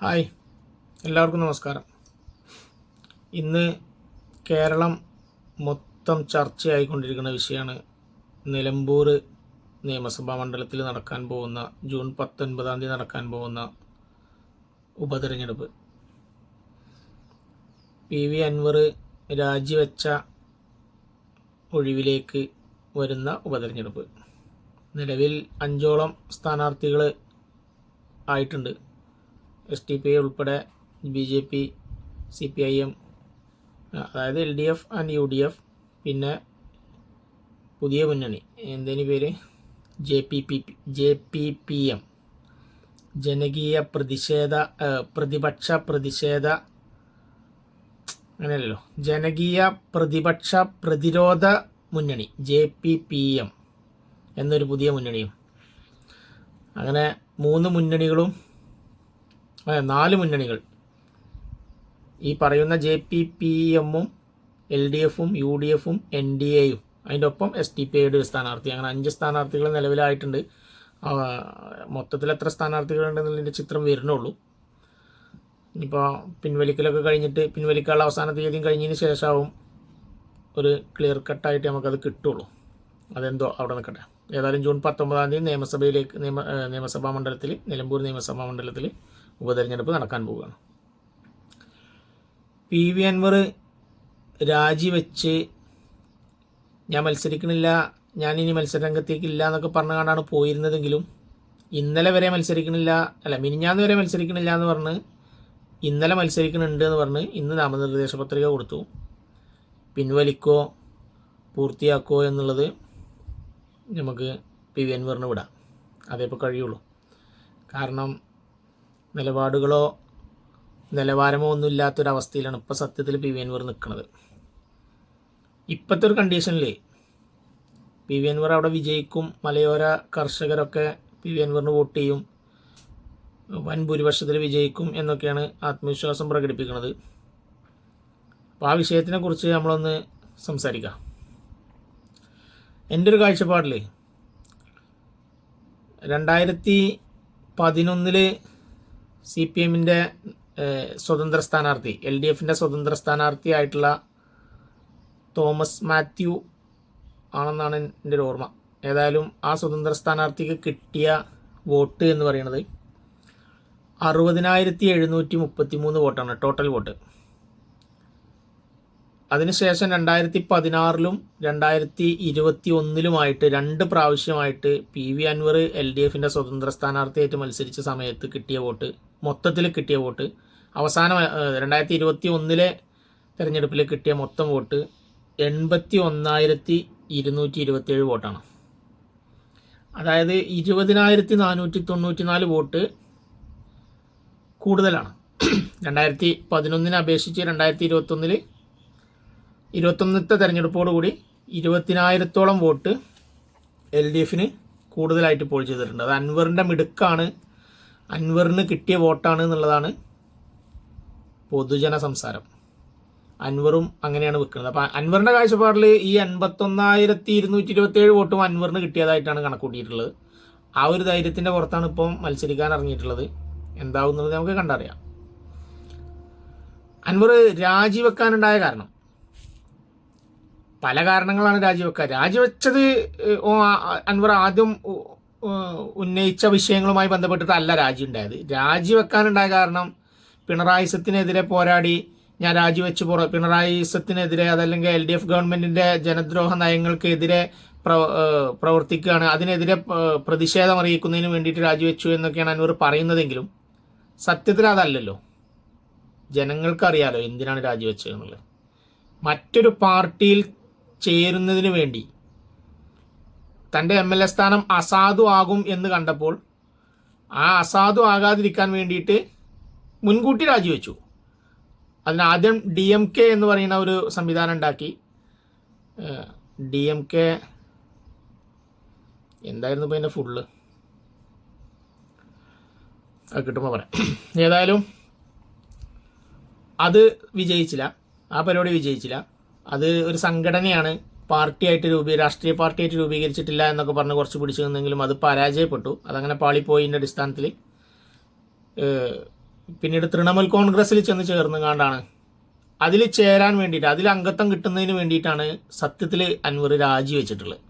Hi. എല്ലാവർക്കും നമസ്കാരം. ഇന്ന് കേരളം മൊത്തം ചർച്ചയായിക്കൊണ്ടിരിക്കുന്ന വിഷയമാണ് നിലമ്പൂർ നിയമസഭാ മണ്ഡലത്തിൽ നടക്കാൻ പോകുന്ന ജൂൺ പത്തൊൻപതാം തീയതി നടക്കാൻ പോകുന്ന ഉപതെരഞ്ഞെടുപ്പ്. പി വി അൻവർ രാജിവെച്ച ഒഴിവിലേക്ക് വരുന്ന ഉപതെരഞ്ഞെടുപ്പ്. നിലവിൽ അഞ്ചോളം സ്ഥാനാർത്ഥികൾ ആയിട്ടുണ്ട്. എസ് ടി പി ഉൾപ്പെടെ B J P C P I M അതായത് L D F and U D F പിന്നെ പുതിയ മുന്നണി. എന്തേനി പേര്? J P P J P P M. ജനകീയ പ്രതിഷേധ പ്രതിപക്ഷ പ്രതിഷേധ. അങ്ങനെയല്ലോ ജനകീയ പ്രതിപക്ഷ പ്രതിരോധ മുന്നണി ജെ പി പി എം എന്നൊരു പുതിയ മുന്നണിയും. അങ്ങനെ മൂന്ന് മുന്നണികളും നാല് മുന്നണികൾ. ഈ പറയുന്ന ജെ പി പി എമ്മും എൽ ഡി എഫും യു ഡി എഫും എൻ ഡി എയും അതിന്റെ ഒപ്പം എസ് ടി പി ഐയുടെ ഒരു സ്ഥാനാർത്ഥി. അങ്ങനെ അഞ്ച് സ്ഥാനാർത്ഥികൾ നിലവിലായിട്ടുണ്ട്. മൊത്തത്തിൽ എത്ര സ്ഥാനാർത്ഥികളുണ്ടെന്നുള്ളതിന്റെ ചിത്രം വരുന്നുള്ളൂ. ഇനിയിപ്പോൾ പിൻവലിക്കലൊക്കെ കഴിഞ്ഞിട്ട് പിൻവലിക്കാനുള്ള അവസാന തീയതിയും കഴിഞ്ഞതിന് ശേഷമാവും ഒരു ക്ലിയർ കട്ടായിട്ട് നമുക്കത് കിട്ടുള്ളൂ. അതെന്തോ അവിടെ നിൽക്കട്ടെ. ഏതായാലും ജൂൺ പത്തൊമ്പതാം തീയതി നിയമസഭയിലേക്ക് നിയമ നിയമസഭാ മണ്ഡലത്തിൽ നിലമ്പൂർ നിയമസഭാ മണ്ഡലത്തിൽ ഉപതെരഞ്ഞെടുപ്പ് നടക്കാൻ പോവുകയാണ്. പി വി അൻവർ രാജിവെച്ച് ഞാൻ മത്സരിക്കണില്ല ഞാൻ ഇനി മത്സരരംഗത്തേക്ക് ഇല്ല എന്നൊക്കെ പറഞ്ഞുകൊണ്ടാണ് പോയിരുന്നതെങ്കിലും ഇന്നലെ വരെ മത്സരിക്കണില്ല അല്ല മിനിഞ്ഞാന്ന് വരെ മത്സരിക്കണില്ല എന്ന് പറഞ്ഞ് ഇന്നലെ മത്സരിക്കുന്നുണ്ട് എന്ന് പറഞ്ഞ് ഇന്ന് നാമനിർദ്ദേശ പത്രിക കൊടുത്തു. പിൻവലിക്കോ പൂർത്തിയാക്കോ എന്നുള്ളത് നമുക്ക് പി വി അൻവറിന് വിടാം. അതേപ്പോൾ കഴിയുള്ളൂ. കാരണം നിലപാടുകളോ നിലവാരമോ ഒന്നും ഇല്ലാത്തൊരവസ്ഥയിലാണ് ഇപ്പോൾ സത്യത്തിൽ പി വി അൻവർ നിൽക്കുന്നത് ഇപ്പോഴത്തെ ഒരു കണ്ടീഷനിൽ പി വി അൻവർ അവിടെ വിജയിക്കും മലയോര കർഷകരൊക്കെ പി വി അൻവറിന് വോട്ട് ചെയ്യും വൻ ഭൂരിപക്ഷത്തിൽ വിജയിക്കും എന്നൊക്കെയാണ് ആത്മവിശ്വാസം പ്രകടിപ്പിക്കുന്നത് അപ്പോൾ ആ വിഷയത്തിനെ കുറിച്ച് നമ്മളൊന്ന് സംസാരിക്കാം. എന്റെ ഒരു കാഴ്ചപ്പാടിൽ രണ്ടായിരത്തി പതിനൊന്നിൽ സി പി എമ്മിന്റെ സ്വതന്ത്ര സ്ഥാനാർത്ഥി എൽ ഡി എഫിന്റെ സ്വതന്ത്ര സ്ഥാനാർത്ഥിയായിട്ടുള്ള തോമസ് മാത്യു ആണെന്നാണ് എന്റെ ഒരു ഓർമ്മ. ഏതായാലും ആ സ്വതന്ത്ര സ്ഥാനാർത്ഥിക്ക് കിട്ടിയ വോട്ട് എന്ന് പറയുന്നത് അറുപതിനായിരത്തി എഴുന്നൂറ്റി മുപ്പത്തി മൂന്ന് വോട്ടാണ് ടോട്ടൽ വോട്ട്. അതിനുശേഷം രണ്ടായിരത്തി പതിനാറിലും രണ്ടായിരത്തി ഇരുപത്തി ഒന്നിലുമായിട്ട് രണ്ട് പ്രാവശ്യമായിട്ട് P V Anvar L D എഫിന്റെ സ്വതന്ത്ര സ്ഥാനാർത്ഥിയായിട്ട് മത്സരിച്ച സമയത്ത് കിട്ടിയ വോട്ട് മൊത്തത്തിൽ കിട്ടിയ വോട്ട്. അവസാനം രണ്ടായിരത്തി ഇരുപത്തി ഒന്നിലെ തെരഞ്ഞെടുപ്പിൽ കിട്ടിയ മൊത്തം വോട്ട് എൺപത്തി ഒന്നായിരത്തി ഇരുന്നൂറ്റി ഇരുപത്തിയേഴ് വോട്ടാണ്. അതായത് ഇരുപതിനായിരത്തി നാനൂറ്റി തൊണ്ണൂറ്റി നാല് വോട്ട് കൂടുതലാണ്. രണ്ടായിരത്തി പതിനൊന്നിനെ അപേക്ഷിച്ച് രണ്ടായിരത്തി ഇരുപത്തൊന്നിൽ ഇരുപത്തൊന്നത്തെ തെരഞ്ഞെടുപ്പോടുകൂടി ഇരുപത്തിനായിരത്തോളം വോട്ട് എൽ ഡി എഫിന് കൂടുതലായിട്ട് പോൾ ചെയ്തിട്ടുണ്ട്. അത് അൻവറിന്റെ മിടുക്കാണ് അൻവറിന് കിട്ടിയ വോട്ടാണ് എന്നുള്ളതാണ് പൊതുജന സംസാരം. അൻവറും അങ്ങനെയാണ് വെക്കുന്നത്. അപ്പം അൻവറിന്റെ കാഴ്ചപ്പാടിൽ ഈ അൻപത്തൊന്നായിരത്തി ഇരുന്നൂറ്റി ഇരുപത്തേഴ് വോട്ടും അൻവറിന് കിട്ടിയതായിട്ടാണ് കണക്കൂട്ടിയിട്ടുള്ളത്. ആ ഒരു ധൈര്യത്തിന്റെ പുറത്താണ് ഇപ്പം മത്സരിക്കാൻ ഇറങ്ങിയിട്ടുള്ളത്. എന്താവുന്നത് നമുക്ക് കണ്ടറിയാം. അൻവർ രാജിവെക്കാനുണ്ടായ കാരണം. പല കാരണങ്ങളാണ് രാജിവെക്കുക. രാജിവെച്ചത് അൻവർ ആദ്യം ഉന്നയിച്ച വിഷയങ്ങളുമായി ബന്ധപ്പെട്ടിട്ടല്ല രാജി ഉണ്ടായത് രാജിവെക്കാനുണ്ടായ കാരണം പിണറായിസത്തിനെതിരെ പോരാടി ഞാൻ രാജിവെച്ച് പുറ പിണറായി സത്തിനെതിരെ അതല്ലെങ്കിൽ എൽ ഡി എഫ് ഗവൺമെന്റിന്റെ ജനദ്രോഹ നയങ്ങൾക്കെതിരെ പ്ര പ്രവർത്തിക്കുകയാണ്. അതിനെതിരെ പ്രതിഷേധം അറിയിക്കുന്നതിന് വേണ്ടിയിട്ട് രാജിവെച്ചു എന്നൊക്കെയാണ് അൻവർ പറയുന്നതെങ്കിലും സത്യത്തിൽ അതല്ലല്ലോ. ജനങ്ങൾക്കറിയാലോ എന്തിനാണ് രാജിവെച്ചത് എന്നുള്ളത്. മറ്റൊരു പാർട്ടിയിൽ ചേരുന്നതിന് വേണ്ടി തന്റെ എം എൽ എ സ്ഥാനം അസാധു ആകും എന്ന് കണ്ടപ്പോൾ ആ അസാധു ആകാതിരിക്കാൻ വേണ്ടിയിട്ട് മുൻകൂട്ടി രാജിവെച്ചു. അതിനാദ്യം ഡി എം കെ എന്ന് പറയുന്ന ഒരു സംവിധാനം ഉണ്ടാക്കി. ഡി എം കെ എന്തായിരുന്നു ഇപ്പോൾ എന്റെ ഫുള്ള് അത് കിട്ടുമ്പോൾ പറയാം. ഏതായാലും അത് വിജയിച്ചില്ല. ആ പരിപാടി വിജയിച്ചില്ല. അത് ഒരു സംഘടനയാണ് പാർട്ടിയായിട്ട് രൂപീ രാഷ്ട്രീയ പാർട്ടിയായിട്ട് രൂപീകരിച്ചിട്ടില്ല എന്നൊക്കെ പറഞ്ഞ് കുറച്ച് പിടിച്ചു നിന്നെങ്കിലും അത് പരാജയപ്പെട്ടു. അതങ്ങനെ പാളിപ്പോയിന്റെ അടിസ്ഥാനത്തിൽ പിന്നീട് തൃണമൂൽ കോൺഗ്രസ്സിൽ ചെന്ന് ചേർന്നുകൊണ്ടാണ്. അതിൽ ചേരാൻ വേണ്ടിയിട്ട് അതിൽ അംഗത്വം കിട്ടുന്നതിന് വേണ്ടിയിട്ടാണ് സത്യത്തിൽ അൻവർ രാജിവെച്ചിട്ടുള്ളത്.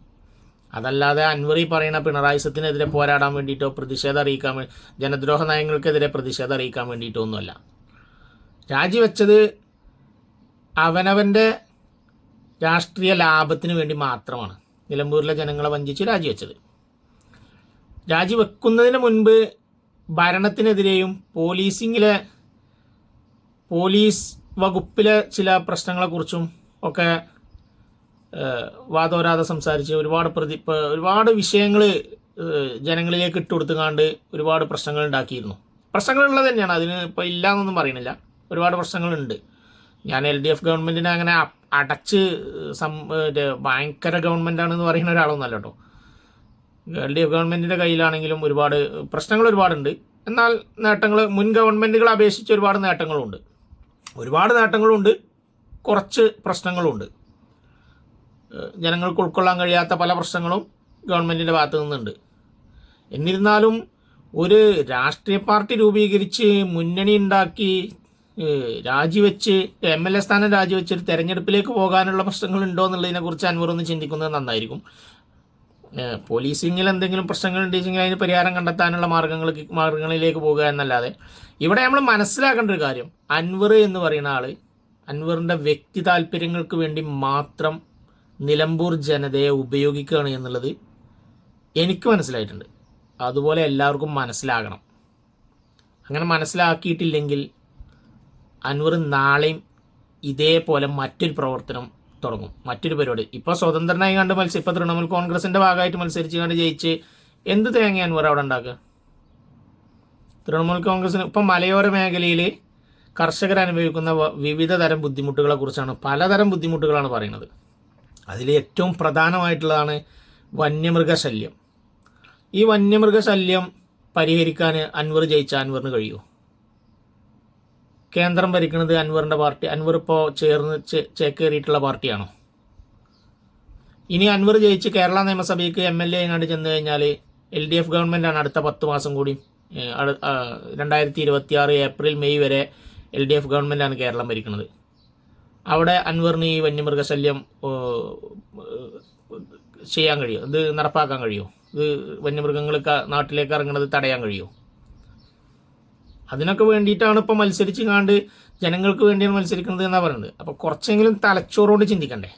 അതല്ലാതെ അൻവർ ഈ പറയുന്ന പിണറായിസത്തിനെതിരെ പോരാടാൻ വേണ്ടിയിട്ടോ പ്രതിഷേധം അറിയിക്കാൻ ജനദ്രോഹ നയങ്ങൾക്കെതിരെ പ്രതിഷേധം അറിയിക്കാൻ വേണ്ടിയിട്ടോ ഒന്നുമല്ല രാജിവെച്ചത് അവനവന്റെ രാഷ്ട്രീയ ലാഭത്തിന് വേണ്ടി മാത്രമാണ് നിലമ്പൂരിലെ ജനങ്ങളെ വഞ്ചിച്ച് രാജിവെച്ചത്. രാജിവെക്കുന്നതിന് മുൻപ് ഭരണത്തിനെതിരെയും പോലീസിങ്ങിലെ പോലീസ് വകുപ്പിലെ ചില പ്രശ്നങ്ങളെക്കുറിച്ചും ഒക്കെ വാദോരാതെ സംസാരിച്ച് ഒരുപാട് പ്രതി ഒരുപാട് വിഷയങ്ങൾ ജനങ്ങളിലേക്ക് ഇട്ടുകൊടുത്തുകാണ്ട് ഒരുപാട് പ്രശ്നങ്ങൾ ഉണ്ടാക്കിയിരുന്നു പ്രശ്നങ്ങളുള്ളത് തന്നെയാണ്. അതിന് ഇപ്പോൾ ഇല്ല എന്നൊന്നും പറയുന്നില്ല. ഒരുപാട് പ്രശ്നങ്ങളുണ്ട്. ഞാൻ എൽ ഡി എഫ് ഗവൺമെന്റിനെ അങ്ങനെ അടച്ച് സം ഭയങ്കര ഗവൺമെന്റാണെന്ന് പറയുന്ന ഒരാളൊന്നല്ല കേട്ടോ. എൽ ഡി എഫ് ഗവൺമെന്റിന്റെ കയ്യിലാണെങ്കിലും ഒരുപാട് പ്രശ്നങ്ങൾ ഒരുപാടുണ്ട്. എന്നാൽ നേട്ടങ്ങൾ മുൻ ഗവൺമെന്റുകളെ അപേക്ഷിച്ച് ഒരുപാട് നേട്ടങ്ങളുണ്ട്. ഒരുപാട് നേട്ടങ്ങളുണ്ട് കുറച്ച് പ്രശ്നങ്ങളുണ്ട്. ജനങ്ങൾക്ക് ഉൾക്കൊള്ളാൻ കഴിയാത്ത പല പ്രശ്നങ്ങളും ഗവൺമെന്റിന്റെ ഭാഗത്തു നിന്നുണ്ട്. എന്നിരുന്നാലും ഒരു രാഷ്ട്രീയ പാർട്ടി രൂപീകരിച്ച് മുന്നണി ഉണ്ടാക്കി രാജിവെച്ച് എം എൽ എ സ്ഥാനം രാജിവെച്ച് ഒരു തെരഞ്ഞെടുപ്പിലേക്ക് പോകാനുള്ള പ്രശ്നങ്ങൾ ഉണ്ടോ എന്നുള്ളതിനെ കുറിച്ച് അൻവർ ഒന്ന് ചിന്തിക്കുന്നത് നന്നായിരിക്കും. പോലീസിങ്ങിൽ എന്തെങ്കിലും പ്രശ്നങ്ങൾ ഉണ്ടെങ്കിൽ അതിന് പരിഹാരം കണ്ടെത്താനുള്ള മാർഗങ്ങൾ മാർഗങ്ങളിലേക്ക് പോകുക എന്നല്ലാതെ. ഇവിടെ നമ്മൾ മനസ്സിലാക്കേണ്ട ഒരു കാര്യം. അൻവർ എന്ന് പറയുന്ന ആൾ അൻവറിന്റെ വ്യക്തി താല്പര്യങ്ങൾക്ക് വേണ്ടി മാത്രം നിലമ്പൂർ ജനതയെ ഉപയോഗിക്കുകയാണ് എന്നുള്ളത് എനിക്ക് മനസ്സിലായിട്ടുണ്ട്. അതുപോലെ എല്ലാവർക്കും മനസ്സിലാകണം. അങ്ങനെ മനസ്സിലാക്കിയിട്ടില്ലെങ്കിൽ അൻവർ നാളെയും ഇതേപോലെ മറ്റൊരു പ്രവർത്തനം തുടങ്ങും. മറ്റൊരു പരിപാടി. ഇപ്പോൾ സ്വതന്ത്രനായി കണ്ട് മത്സരം ഇപ്പോൾ തൃണമൂൽ കോൺഗ്രസിന്റെ ഭാഗമായിട്ട് മത്സരിച്ച് കണ്ട് ജയിച്ച് എന്ത് തേങ്ങ അൻവർ അവിടെ ഉണ്ടാക്കുക? തൃണമൂൽ കോൺഗ്രസിന് ഇപ്പം മലയോര മേഖലയിൽ കർഷകർ അനുഭവിക്കുന്ന വിവിധ തരം ബുദ്ധിമുട്ടുകളെ കുറിച്ചാണ് പലതരം ബുദ്ധിമുട്ടുകളാണ് പറയുന്നത്. അതിൽ ഏറ്റവും പ്രധാനമായിട്ടുള്ളതാണ് വന്യമൃഗശല്യം. ഈ വന്യമൃഗശല്യം പരിഹരിക്കാൻ അൻവർ ജയിച്ച അൻവറിന് കഴിയുമോ? കേന്ദ്രം ഭരിക്കുന്നത് അൻവറിന്റെ പാർട്ടി. അൻവർ ഇപ്പോൾ ചേർന്ന് ചേക്കേറിയിട്ടുള്ള പാർട്ടിയാണോ? ഇനി അൻവർ ജയിച്ച് കേരള നിയമസഭയ്ക്ക് എം എൽ എ എങ്ങാണ്ട് ചെന്ന് കഴിഞ്ഞാൽ എൽ ഡി എഫ് ഗവൺമെന്റാണ് അടുത്ത പത്ത് മാസം കൂടി രണ്ടായിരത്തി ഇരുപത്തി ആറ് ഏപ്രിൽ മെയ് വരെ എൽ ഡി എഫ് ഗവൺമെന്റാണ് കേരളം ഭരിക്കുന്നത്. അവിടെ അൻവറിന് ഈ വന്യമൃഗശല്യം ചെയ്യാൻ കഴിയുമോ ഇത് നടപ്പാക്കാൻ കഴിയുമോ ഇത് വന്യമൃഗങ്ങൾക്ക് നാട്ടിലേക്ക് ഇറങ്ങുന്നത് തടയാൻ കഴിയുമോ അതിനൊക്കെ വേണ്ടിയിട്ടാണ് ഇപ്പോൾ മത്സരിച്ച് കാണ്ട് ജനങ്ങൾക്ക് വേണ്ടിയാണ് മത്സരിക്കുന്നത് എന്നാണ് പറയുന്നത് അപ്പോൾ കുറച്ചെങ്കിലും തലച്ചോറുകൊണ്ട് ചിന്തിക്കണ്ടേ?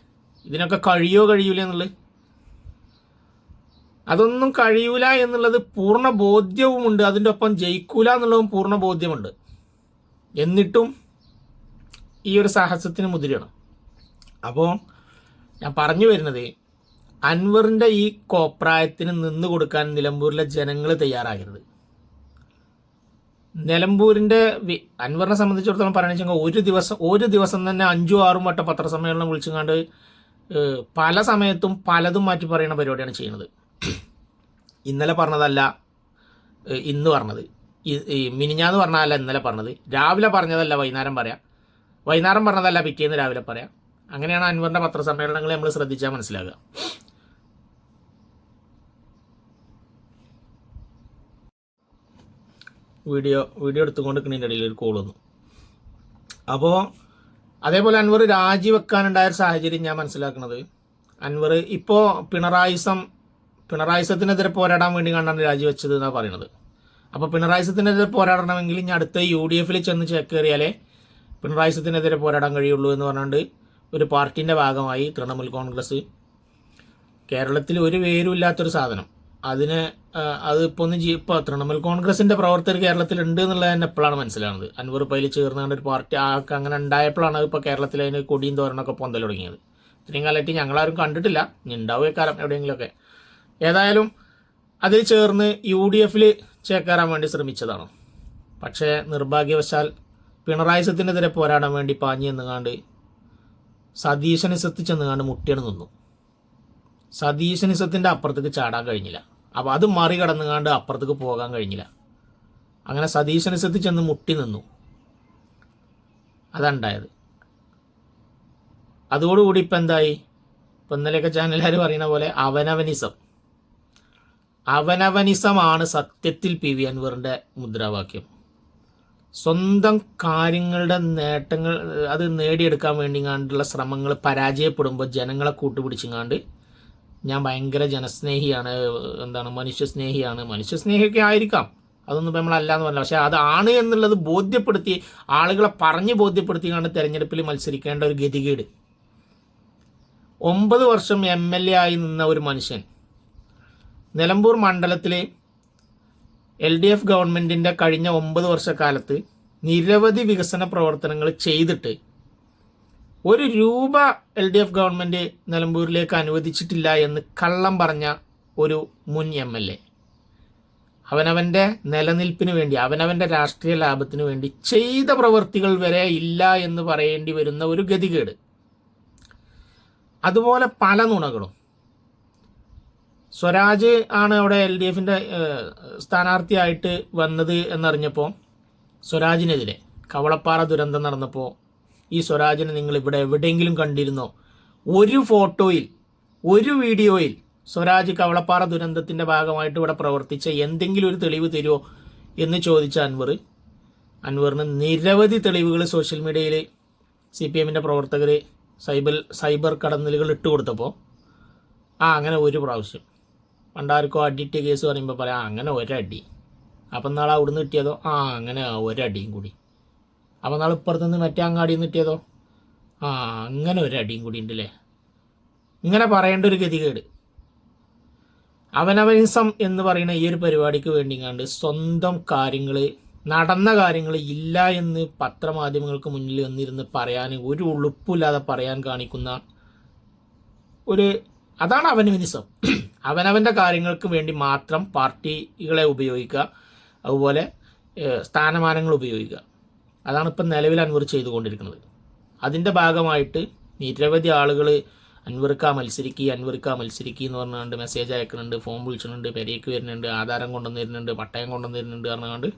ഇതിനൊക്കെ കഴിയോ കഴിയൂല എന്നുള്ളത്? അതൊന്നും കഴിയൂല എന്നുള്ളത് പൂർണ ബോധ്യവുമുണ്ട്. അതിന്റെ ഒപ്പം ജയിക്കൂല എന്നുള്ളതും പൂർണ ബോധ്യമുണ്ട്. എന്നിട്ടും ഈ ഒരു സാഹസത്തിന് മുതിരണം. അപ്പോൾ ഞാൻ പറഞ്ഞു വരുന്നത് അൻവറിന്റെ ഈ കോപ്രായത്തിന് നിന്ന് കൊടുക്കാൻ നിലമ്പൂരിലെ ജനങ്ങൾ തയ്യാറാകരുത്. നിലമ്പൂരിന്റെ വി അൻവറിനെ സംബന്ധിച്ചിടത്തോളം പറയുകയാണെന്ന് ഒരു ദിവസം ഒരു ദിവസം തന്നെ അഞ്ചും ആറും വട്ടം പത്രസമ്മേളനം വിളിച്ചുകൊണ്ട് പല സമയത്തും പലതും മാറ്റി പറയുന്ന പരിപാടിയാണ് ചെയ്യുന്നത്. ഇന്നലെ പറഞ്ഞതല്ല ഇന്ന് പറഞ്ഞത്. മിനിഞ്ഞാന്ന് പറഞ്ഞതല്ല ഇന്നലെ പറഞ്ഞത്. രാവിലെ പറഞ്ഞതല്ല വൈകുന്നേരം പറയാം. വൈകുന്നേരം പറഞ്ഞതല്ല പിറ്റേന്ന് രാവിലെ പറയാം. അങ്ങനെയാണ് അൻവറിന്റെ പത്രസമ്മേളനങ്ങൾ നമ്മൾ ശ്രദ്ധിച്ചാൽ മനസ്സിലാകുക. വീഡിയോ വീഡിയോ എടുത്തുകൊണ്ട് നിൽക്കുന്നതിന്റെ ഇടയിൽ ഒരു കോൾ വന്നു. അപ്പോൾ അതേപോലെ അൻവർ രാജിവെക്കാനുണ്ടായ ഒരു സാഹചര്യം ഞാൻ മനസ്സിലാക്കുന്നത്. അൻവർ ഇപ്പോൾ പിണറായിസം പിണറായിസത്തിനെതിരെ പോരാടാൻ വേണ്ടി കണ്ടാണ് രാജിവെച്ചത് എന്നാണ് പറയുന്നത് അപ്പോൾ പിണറായിസത്തിനെതിരെ പോരാടണമെങ്കിൽ ഇനി അടുത്ത യു ഡി എഫിൽ ചെന്ന് ചേക്കേറിയാലേ പിണറായിസത്തിനെതിരെ പോരാടാൻ കഴിയുള്ളൂ എന്ന് പറഞ്ഞുകൊണ്ട് ഒരു പാർട്ടീന്റെ ഭാഗമായി തൃണമൂൽ കോൺഗ്രസ് കേരളത്തിൽ ഒരു വേരുമില്ലാത്തൊരു സാധനം. അതിന് അത് ഇപ്പോൾ ഒന്ന് ജീ- ഇപ്പോൾ തൃണമൂൽ കോൺഗ്രസിന്റെ പ്രവർത്തകർ കേരളത്തിൽ ഉണ്ട് എന്നുള്ളത് തന്നെ എപ്പോഴാണ് മനസ്സിലാവുന്നത്? അൻവർ പൈൽ ചേർന്നുകൊണ്ട് ഒരു പാർട്ടി ആൾക്ക് അങ്ങനെ ഉണ്ടായപ്പോഴാണ് ഇപ്പോൾ കേരളത്തിൽ അതിന് കൊടിയും തോരണമൊക്കെ പൊന്തൽ തുടങ്ങിയത്. ഇത്രയും കാലമായിട്ട് ഞങ്ങളാരും കണ്ടിട്ടില്ല. ഇനി ഉണ്ടാവുക കാലം എവിടെയെങ്കിലുമൊക്കെ. ഏതായാലും അതിൽ ചേർന്ന് യു ഡി എഫിൽ ചേക്കേറാൻ വേണ്ടി ശ്രമിച്ചതാണ്. പക്ഷേ നിർഭാഗ്യവശാൽ പിണറായി സത്തിനെതിരെ പോരാടാൻ വേണ്ടി പാഞ്ഞു എന്നുകാണ്ട് സതീശനിസത്ത് ചെന്നുകാണ്ട് മുട്ടിയാണ് നിന്നു. സതീശനിസത്തിന്റെ അപ്പുറത്തേക്ക് ചാടാൻ കഴിഞ്ഞില്ല. അപ്പോൾ അത് മറികടന്നുകാണ്ട് അപ്പുറത്തേക്ക് പോകാൻ കഴിഞ്ഞില്ല. അങ്ങനെ സതീശനിസത്തിൽ ചെന്ന് മുട്ടി നിന്നു. അതുണ്ടായത് അതോടുകൂടി ഇപ്പം എന്തായി? ഇപ്പം ഇന്നലെയൊക്കെ ചാനലുകാർ പറയുന്ന പോലെ അവനവനിസം. അവനവനിസമാണ് സത്യത്തിൽ പി വി അൻവറിന്റെ മുദ്രാവാക്യം. സ്വന്തം കാര്യങ്ങളുടെ നേട്ടങ്ങൾ അത് നേടിയെടുക്കാൻ വേണ്ടി വേണ്ടിങ്ങാണ്ടുള്ള ശ്രമങ്ങൾ പരാജയപ്പെടുമ്പോൾ ജനങ്ങളെ കൂട്ടുപിടിച്ചിങ്ങാണ്ട് ഞാൻ ഭയങ്കര ജനസ്നേഹിയാണ് എന്താണ് മനുഷ്യസ്നേഹിയാണ്. മനുഷ്യസ്നേഹിയൊക്കെ ആയിരിക്കാം. അതൊന്നും ഇപ്പം എന്ന് പറഞ്ഞില്ല. പക്ഷേ അതാണ് എന്നുള്ളത് ബോധ്യപ്പെടുത്തി ആളുകളെ പറഞ്ഞ് ബോധ്യപ്പെടുത്തിയാണ് തിരഞ്ഞെടുപ്പിൽ മത്സരിക്കേണ്ട ഒരു ഗതികേട്. ഒമ്പത് വർഷം എം എൽ എ ആയി നിന്ന ഒരു മനുഷ്യൻ നിലമ്പൂർ മണ്ഡലത്തിലെ എൽ ഡി എഫ് ഗവൺമെന്റിന്റെ കഴിഞ്ഞ ഒമ്പത് വർഷക്കാലത്ത് നിരവധി വികസന പ്രവർത്തനങ്ങൾ ചെയ്തിട്ട് ഒരു രൂപ എൽ ഡി എഫ് ഗവൺമെന്റ് നിലമ്പൂരിലേക്ക് അനുവദിച്ചിട്ടില്ല എന്ന് കള്ളം പറഞ്ഞ ഒരു മുൻ എം എൽ എ. അവനവന്റെ നിലനിൽപ്പിന് വേണ്ടി അവനവന്റെ രാഷ്ട്രീയ ലാഭത്തിന് വേണ്ടി ചെയ്ത പ്രവൃത്തികൾ വരെ ഇല്ല എന്ന് പറയേണ്ടി വരുന്ന ഒരു ഗതികേട്. അതുപോലെ പല നുണകളും. സ്വരാജ് ആണ് അവിടെ എൽ ഡി എഫിന്റെ സ്ഥാനാർത്ഥിയായിട്ട് വന്നത് എന്നറിഞ്ഞപ്പോൾ സ്വരാജിനെതിരെ കവളപ്പാറ ദുരന്തം നടന്നപ്പോൾ ഈ സ്വരാജിനെ നിങ്ങൾ ഇവിടെ എവിടെയെങ്കിലും കണ്ടിരുന്നോ? ഒരു ഫോട്ടോയിൽ ഒരു വീഡിയോയിൽ സ്വരാജ് കവളപ്പാറ ദുരന്തത്തിന്റെ ഭാഗമായിട്ട് ഇവിടെ പ്രവർത്തിച്ച എന്തെങ്കിലും ഒരു തെളിവ് തരുമോ എന്ന് ചോദിച്ച അൻവർ. അൻവറിന് നിരവധി തെളിവുകൾ സോഷ്യൽ മീഡിയയിൽ സി പി എമ്മിന്റെ പ്രവർത്തകർ സൈബർ സൈബർ കടന്നലുകൾ ഇട്ട് കൊടുത്തപ്പോൾ ആ അങ്ങനെ ഒരു പ്രാവശ്യം. പണ്ടാർക്കോ അടിയിട്ട കേസ് പറയുമ്പോൾ പറയാം "ആ, അങ്ങനെ ഒരടി. അപ്പം നാളെ അവിടുന്ന് കിട്ടിയതോ? ആ അങ്ങനെ ഒരടിയും കൂടി. അപ്പം നാളെ ഇപ്പുറത്തുനിന്ന് മറ്റേ അങ്ങാടിയിൽ നിന്ന് കിട്ടിയതോ? ആ അങ്ങനെ ഒരു അടിയും കൂടി ഉണ്ടല്ലേ? ഇങ്ങനെ പറയേണ്ട ഒരു ഗതികേട്. അവനവനിസം എന്ന് പറയുന്ന ഈ ഒരു പരിപാടിക്ക് വേണ്ടിങ്ങാണ്ട് സ്വന്തം കാര്യങ്ങൾ നടന്ന കാര്യങ്ങൾ ഇല്ല എന്ന് പത്രമാധ്യമങ്ങൾക്ക് മുന്നിൽ വന്നിരുന്ന് പറയാൻ ഒരു ഉളുപ്പില്ലാതെ പറയാൻ കാണിക്കുന്ന ഒരു അതാണ് അവനവനിസം. അവനവന്റെ കാര്യങ്ങൾക്ക് വേണ്ടി മാത്രം പാർട്ടികളെ ഉപയോഗിക്കുക അതുപോലെ സ്ഥാനമാനങ്ങൾ ഉപയോഗിക്കുക. അതാണ് ഇപ്പം നിലവിൽ അൻവർ ചെയ്തുകൊണ്ടിരിക്കുന്നത്. അതിന്റെ ഭാഗമായിട്ട് നിരവധി ആളുകൾ അൻവർക്ക മത്സരിക്കുക അൻവർക്ക മത്സരിക്കുക എന്ന് പറഞ്ഞുകൊണ്ട് മെസ്സേജ് അയക്കുന്നുണ്ട് ഫോം വിളിച്ചിട്ടുണ്ട് പെരേക്ക് വരുന്നുണ്ട് ആധാരം കൊണ്ടുവന്ന് തരുന്നുണ്ട് പട്ടയം കൊണ്ടുവന്ന് തരുന്നുണ്ട് പറഞ്ഞുകൊണ്ട്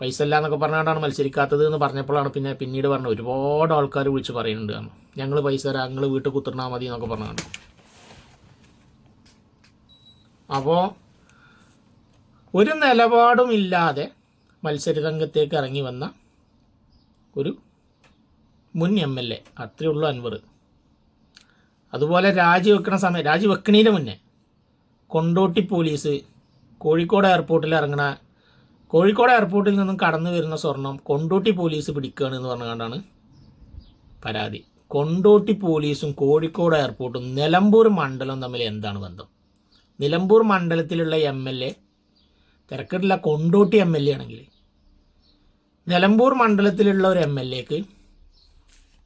പൈസ ഇല്ല എന്നൊക്കെ പറഞ്ഞുകൊണ്ടാണ് മത്സരിക്കാത്തത് എന്ന് പറഞ്ഞപ്പോഴാണ് പിന്നെ പിന്നീട് പറഞ്ഞത് ഒരുപാട് ആൾക്കാർ വിളിച്ച് പറയുന്നുണ്ട് കാരണം ഞങ്ങൾ പൈസ തരാം ഞങ്ങൾ വീട്ടിൽ കുത്തിർന്നാൽ മതി എന്നൊക്കെ പറഞ്ഞുകൊണ്ട്. അപ്പോൾ ഒരു നിലപാടും ഇല്ലാതെ മത്സരരംഗത്തേക്ക് ഇറങ്ങി വന്ന ഒരു മുൻ എം എൽ എ അത്രയേ ഉള്ളൂ അൻവർ. അതുപോലെ രാജിവെക്കണ സമയം രാജിവെക്കണീന്റെ മുന്നേ കൊണ്ടോട്ടി പോലീസ് കോഴിക്കോട് എയർപോർട്ടിൽ ഇറങ്ങണ കോഴിക്കോട് എയർപോർട്ടിൽ നിന്നും കടന്നു വരുന്ന സ്വർണം കൊണ്ടോട്ടി പോലീസ് പിടിക്കുകയാണ് എന്ന് പറഞ്ഞുകൊണ്ടാണ് പരാതി. കൊണ്ടോട്ടി പോലീസും കോഴിക്കോട് എയർപോർട്ടും നിലമ്പൂർ മണ്ഡലം തമ്മിൽ എന്താണ് ബന്ധം? നിലമ്പൂർ മണ്ഡലത്തിലുള്ള എം എൽ എ തിരക്കിട്ടില്ല കൊണ്ടോട്ടി എം എൽ എ ആണെങ്കിൽ നിലമ്പൂർ മണ്ഡലത്തിലുള്ള ഒരു എം എൽ എക്ക്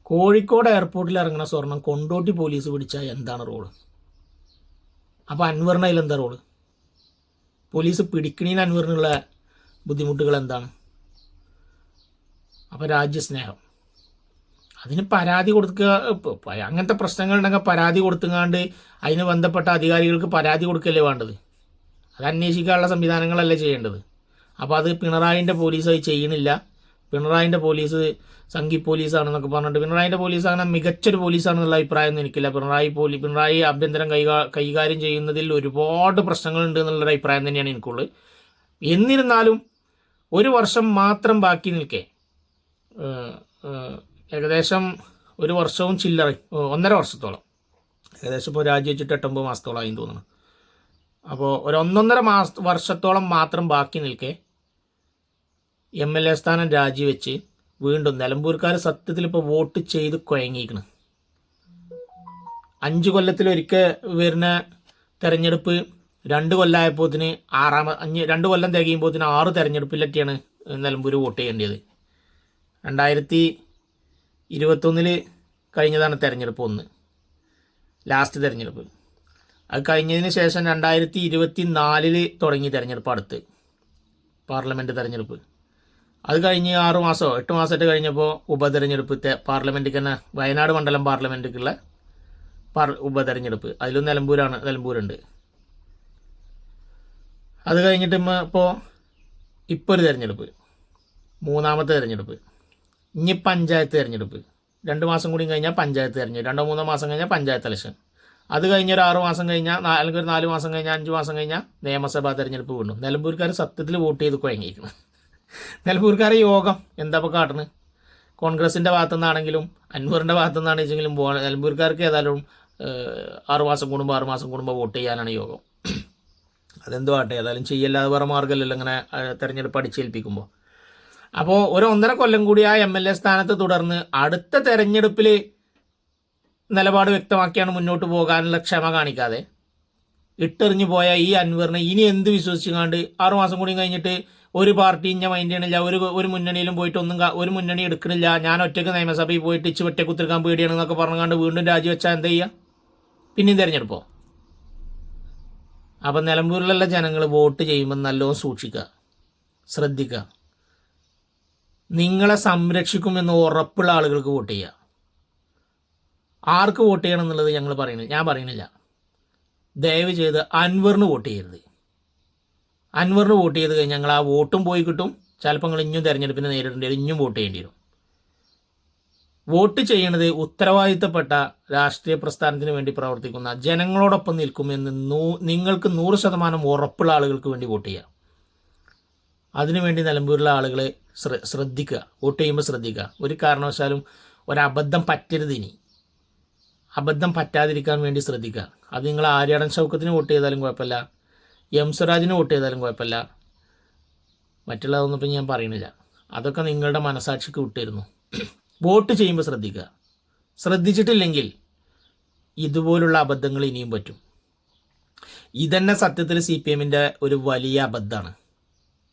കോഴിക്കോട് എയർപോർട്ടിൽ ഇറങ്ങുന്ന സ്വർണം കൊണ്ടോട്ടി പോലീസ് പിടിച്ചാൽ എന്താണ് റോൾ? അപ്പോൾ അൻവറിന് എന്താ റോൾ? പോലീസ് പിടിക്കണീന് അൻവറിനുള്ള ബുദ്ധിമുട്ടുകൾ എന്താണ്? അപ്പോൾ രാജ്യസ്നേഹം. അതിന് പരാതി കൊടുക്കുക അങ്ങനത്തെ പ്രശ്നങ്ങൾ ഉണ്ടെങ്കിൽ പരാതി കൊടുത്തുങ്ങാണ്ട് അതിന് ബന്ധപ്പെട്ട അധികാരികൾക്ക് പരാതി കൊടുക്കല്ലേ വേണ്ടത്? അത് അന്വേഷിക്കാനുള്ള സംവിധാനങ്ങളല്ലേ ചെയ്യേണ്ടത്? അപ്പോൾ അത് പിണറായിന്റെ പോലീസായി ചെയ്യണില്ല. പിണറായിന്റെ പോലീസ് സംഘി പോലീസാണെന്നൊക്കെ പറഞ്ഞിട്ട് പിണറായിന്റെ പോലീസ് അങ്ങനെ മികച്ചൊരു പോലീസാണെന്നുള്ള അഭിപ്രായമൊന്നും എനിക്കില്ല. പിണറായി പോലീസ് പിണറായി ആഭ്യന്തരം കൈകാ കൈകാര്യം ചെയ്യുന്നതിൽ ഒരുപാട് പ്രശ്നങ്ങളുണ്ട് എന്നുള്ളൊരു അഭിപ്രായം തന്നെയാണ് എനിക്കുള്ളത്. എന്നിരുന്നാലും ഒരു വർഷം മാത്രം ബാക്കി നിൽക്കെ. ഏകദേശം ഒരു വർഷവും ചില്ലറ ഒന്നര വർഷത്തോളം. ഏകദേശം ഇപ്പോൾ രാജിവെച്ചിട്ട് എട്ടൊമ്പത് മാസത്തോളമായി തോന്നുന്നു. അപ്പോൾ ഒരു ഒന്നൊന്നര മാസ വർഷത്തോളം മാത്രം ബാക്കി നിൽക്കെ. എം എൽ എ സ്ഥാനം രാജിവെച്ച് വീണ്ടും നിലമ്പൂർക്കാർ സത്യത്തിൽ ഇപ്പോൾ വോട്ട് ചെയ്ത് കുഴങ്ങിയിരിക്കണം അഞ്ച് കൊല്ലത്തിലൊരിക്കൽ വരുന്ന തെരഞ്ഞെടുപ്പ് രണ്ട് കൊല്ലമായപ്പോത്തിന് ആറാമ അഞ്ച് രണ്ട് കൊല്ലം തികയുമ്പോത്തിന് ആറ് തെരഞ്ഞെടുപ്പിലൊക്കെയാണ് നിലമ്പൂർ വോട്ട് ചെയ്യേണ്ടത്. രണ്ടായിരത്തി ഇരുപത്തൊന്നിൽ കഴിഞ്ഞതാണ് തെരഞ്ഞെടുപ്പ് ഒന്ന് ലാസ്റ്റ് തെരഞ്ഞെടുപ്പ്. അത് കഴിഞ്ഞതിന് ശേഷം രണ്ടായിരത്തി ഇരുപത്തി നാലിൽ തുടങ്ങി തെരഞ്ഞെടുപ്പ് അടുത്ത് പാർലമെന്റ് തെരഞ്ഞെടുപ്പ്. അത് കഴിഞ്ഞ് ആറു മാസമോ എട്ട് മാസമായിട്ട് കഴിഞ്ഞപ്പോൾ ഉപതെരഞ്ഞെടുപ്പത്തെ പാർലമെന്റിൽ തന്നെ വയനാട് മണ്ഡലം പാർലമെന്റിക്കുള്ള പാർ ഉപതെരഞ്ഞെടുപ്പ്. അതിലും നിലമ്പൂരാണ് നിലമ്പൂരുണ്ട്. അത് കഴിഞ്ഞിട്ട് ഇപ്പോൾ ഇപ്പോൾ ഒരു തിരഞ്ഞെടുപ്പ്. മൂന്നാമത്തെ തിരഞ്ഞെടുപ്പ്. ഇനി പഞ്ചായത്ത് തിരഞ്ഞെടുപ്പ്. രണ്ട് മാസം കൂടി കഴിഞ്ഞാൽ പഞ്ചായത്ത് തിരഞ്ഞെടുപ്പ്. രണ്ടോ മൂന്നോ മാസം കഴിഞ്ഞാൽ പഞ്ചായത്ത് ഇലക്ഷൻ അത് കഴിഞ്ഞ ഒരു ആറ് മാസം കഴിഞ്ഞാൽ അല്ലെങ്കിൽ ഒരു നാല് മാസം കഴിഞ്ഞാൽ അഞ്ച് മാസം കഴിഞ്ഞാൽ നിയമസഭാ തിരഞ്ഞെടുപ്പ് വീണ്ടും. നിലമ്പൂർക്കാർ സത്യത്തിൽ വോട്ട് ചെയ്ത് കുഴങ്ങിയിരിക്കണം നിലമ്പൂർക്കാരെ യോഗം. എന്താ ഇപ്പോൾ കാട്ടുന്നത് കോൺഗ്രസിന്റെ ഭാഗത്തു നിന്നാണെങ്കിലും അൻവറിന്റെ ഭാഗത്തു നിന്നാണെങ്കിലും നിലമ്പൂർക്കാർക്ക് ഏതായാലും ആറുമാസം ആറ് മാസം കൂടുമ്പോൾ ആറുമാസം കൂടുമ്പോൾ വോട്ട് ചെയ്യാനാണ് യോഗം. അതെന്തോ ആട്ടെ ഏതായാലും ചെയ്യല്ലാതെ വേറെ മാർഗമല്ലല്ലോ ഇങ്ങനെ തെരഞ്ഞെടുപ്പ് അടിച്ചേൽപ്പിക്കുമ്പോൾ അപ്പോൾ ഒരു ഒന്നര കൊല്ലം കൂടി ആ എം എൽ എ സ്ഥാനത്ത് തുടർന്ന് അടുത്ത തെരഞ്ഞെടുപ്പിൽ നിലപാട് വ്യക്തമാക്കിയാണ് മുന്നോട്ട് പോകാനുള്ള ക്ഷമ കാണിക്കാതെ. ഇട്ടെറിഞ്ഞു പോയ ഈ അൻവറിനെ ഇനി എന്ത് വിശ്വസിച്ചുകൊണ്ട് ആറുമാസം കൂടി കഴിഞ്ഞിട്ട് ഒരു പാർട്ടി ഇഞ്ഞ മൈൻഡ് ചെയ്യണില്ല ഒരു ഒരു മുന്നണിയിലും പോയിട്ട് ഒന്നും ഒരു മുന്നണി എടുക്കണില്ല ഞാൻ ഒറ്റയ്ക്ക് നിയമസഭയിൽ പോയിട്ട് ഇച്ച് ഒറ്റ കുത്തിരിക്കാൻ പേടിയാണെന്നൊക്കെ പറഞ്ഞുകൊണ്ട് വീണ്ടും രാജിവെച്ചാൽ എന്താ ചെയ്യുക പിന്നെയും തിരഞ്ഞെടുപ്പോ? അപ്പം നിലമ്പൂരിലുള്ള ജനങ്ങൾ വോട്ട് ചെയ്യുമ്പോൾ നല്ലോണം സൂക്ഷിക്കുക ശ്രദ്ധിക്കുക നിങ്ങളെ സംരക്ഷിക്കുമെന്ന് ഉറപ്പുള്ള ആളുകൾക്ക് വോട്ട് ചെയ്യുക ആർക്ക് വോട്ട് ചെയ്യണം എന്നുള്ളത് ഞങ്ങൾ പറയുന്നില്ല ഞാൻ പറയുന്നില്ല. ദയവ് ചെയ്ത് അൻവറിന് വോട്ട് ചെയ്യരുത്. അൻവറിന് വോട്ട് ചെയ്ത് കഴിഞ്ഞാൽ ഞങ്ങൾ ആ വോട്ടും പോയി കിട്ടും. ചിലപ്പോൾ നിങ്ങൾ ഇഞ്ഞും തിരഞ്ഞെടുപ്പിന് നേരിടേണ്ടി വരും ഇഞ്ഞും വോട്ട് ചെയ്യേണ്ടി വരും. വോട്ട് ചെയ്യണത് ഉത്തരവാദിത്തപ്പെട്ട രാഷ്ട്രീയ പ്രസ്ഥാനത്തിന് വേണ്ടി പ്രവർത്തിക്കുന്ന ജനങ്ങളോടൊപ്പം നിൽക്കുമെന്ന് നൂ നിങ്ങൾക്ക് നൂറ് ശതമാനം ഉറപ്പുള്ള ആളുകൾക്ക് വേണ്ടി വോട്ട് ചെയ്യുക അതിനുവേണ്ടി നിലമ്പൂരിലെ ആളുകളെ ശ്ര ശ്രദ്ധിക്കുക വോട്ട് ചെയ്യുമ്പോൾ ശ്രദ്ധിക്കുക. ഒരു കാരണവശാലും ഒരബദ്ധം പറ്റരുത് ഇനി. അബദ്ധം പറ്റാതിരിക്കാൻ വേണ്ടി ശ്രദ്ധിക്കുക. അത് നിങ്ങൾ ആര്യാടൻ ചൗക്കത്തിന് വോട്ട് ചെയ്താലും കുഴപ്പമില്ല. എം സ്വരാജിന് വോട്ട് ചെയ്താലും കുഴപ്പമില്ല. മറ്റുള്ളതൊന്നും ഇപ്പം ഞാൻ പറയണില്ല. അതൊക്കെ നിങ്ങളുടെ മനസാക്ഷിക്ക് വിട്ടിരുന്നു. വോട്ട് ചെയ്യുമ്പോൾ ശ്രദ്ധിക്കുക. ശ്രദ്ധിച്ചിട്ടില്ലെങ്കിൽ ഇതുപോലുള്ള അബദ്ധങ്ങൾ ഇനിയും പറ്റും. ഇതന്നെ സത്യത്തിൽ സി പി എമ്മിന്റെ ഒരു വലിയ അബദ്ധമാണ്.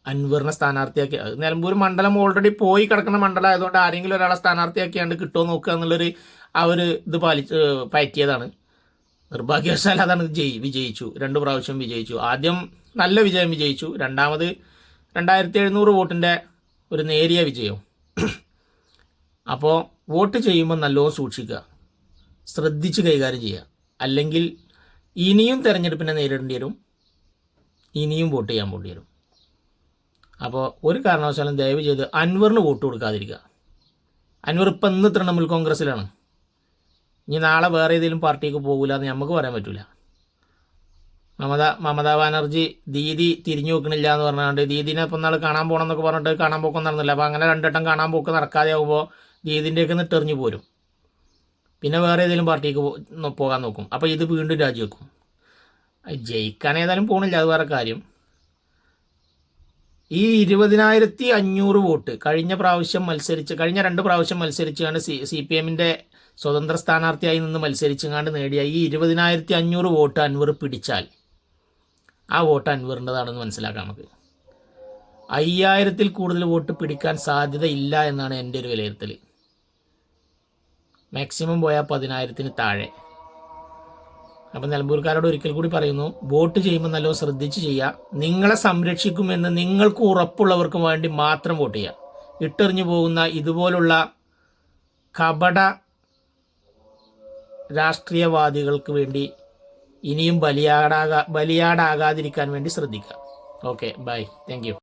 അൻവറിനെ സ്ഥാനാർത്ഥിയാക്കി നിലമ്പൂർ മണ്ഡലം ഓൾറെഡി പോയി കിടക്കുന്ന മണ്ഡലം ആയതുകൊണ്ട് ആരെങ്കിലും ഒരാളെ സ്ഥാനാർത്ഥിയാക്കിയാണ്ട് കിട്ടുമോ നോക്കുക എന്നുള്ളൊരു ആ ഒരു ഇത് പാലിച്ച് പയറ്റിയതാണ്. നിർഭാഗ്യവശാൽ അതാണ് ജയി വിജയിച്ചു. രണ്ട് പ്രാവശ്യം വിജയിച്ചു. ആദ്യം നല്ല വിജയം വിജയിച്ചു. രണ്ടാമത് രണ്ടായിരത്തി എഴുന്നൂറ് വോട്ടിന്റെ ഒരു നേരിയ വിജയം. അപ്പോൾ വോട്ട് ചെയ്യുമ്പോൾ നല്ലോണം സൂക്ഷിക്കുക. ശ്രദ്ധിച്ച് കൈകാര്യം ചെയ്യുക. അല്ലെങ്കിൽ ഇനിയും തിരഞ്ഞെടുപ്പിനെ നേരിടേണ്ടി വരും. ഇനിയും വോട്ട് ചെയ്യാൻ പോണ്ടി വരും. അപ്പോൾ ഒരു കാരണവശാലും ദയവ് ചെയ്ത് അൻവറിന് വോട്ട് കൊടുക്കാതിരിക്കുക. അൻവർ ഇപ്പം ഇന്ന് തൃണമൂൽ കോൺഗ്രസ്സിലാണ്. ഇനി നാളെ വേറെ ഏതെങ്കിലും പാർട്ടിക്ക് പോകില്ല എന്ന് നമുക്ക് പറയാൻ പറ്റില്ല മമത മമതാ ബാനർജി ദീദി തിരിഞ്ഞു വെക്കണില്ല എന്ന് പറഞ്ഞുകൊണ്ട് ദീദിനെ ഇപ്പം നാൾ കാണാൻ പോകണം എന്നൊക്കെ പറഞ്ഞിട്ട് കാണാൻ പോക്കൊന്നും നടന്നില്ല. അപ്പോൾ അങ്ങനെ രണ്ടെട്ടം കാണാൻ പോക്ക് നടക്കാതെ ആകുമ്പോൾ ദീദിന്റെയൊക്കെ നിട്ടെറിഞ്ഞു പോരും. പിന്നെ വേറെ ഏതെങ്കിലും പാർട്ടിക്ക് പോകാൻ നോക്കും. അപ്പോൾ ഇത് വീണ്ടും രാജിവെക്കും. ജയിക്കാൻ ഏതായാലും പോകണില്ല അത് വേറെ കാര്യം. ഈ ഇരുപതിനായിരത്തി അഞ്ഞൂറ് വോട്ട് കഴിഞ്ഞ പ്രാവശ്യം മത്സരിച്ച് കഴിഞ്ഞ രണ്ട് പ്രാവശ്യം മത്സരിച്ചാണ് സി സി പി എമ്മിന്റെ സ്വതന്ത്ര സ്ഥാനാർത്ഥിയായി നിന്ന് മത്സരിച്ചുങ്ങാണ്ട് നേടിയ ഈ ഇരുപതിനായിരത്തി അഞ്ഞൂറ് വോട്ട് അൻവർ പിടിച്ചാൽ ആ വോട്ട് അൻവറിന്റെതാണെന്ന് മനസ്സിലാക്കാം നമുക്ക്. അയ്യായിരത്തിൽ കൂടുതൽ വോട്ട് പിടിക്കാൻ സാധ്യത ഇല്ല എന്നാണ് എന്റെ ഒരു വിലയിരുത്തൽ. മാക്സിമം പോയാൽ പതിനായിരത്തിന് താഴെ. അപ്പം നിലമ്പൂർക്കാരോട് ഒരിക്കൽ കൂടി പറയുന്നു വോട്ട് ചെയ്യുമ്പോൾ നല്ലോ ശ്രദ്ധിച്ച് ചെയ്യുക. നിങ്ങളെ സംരക്ഷിക്കുമെന്ന് നിങ്ങൾക്ക് ഉറപ്പുള്ളവർക്ക് വേണ്ടി മാത്രം വോട്ട് ചെയ്യുക. ഇട്ടെറിഞ്ഞു പോകുന്ന ഇതുപോലുള്ള കപട രാഷ്ട്രീയവാദികൾക്ക് വേണ്ടി ഇനിയും ബലിയാടാകാ ബലിയാടാകാതിരിക്കാൻ വേണ്ടി ശ്രദ്ധിക്കുക. Okay bye thank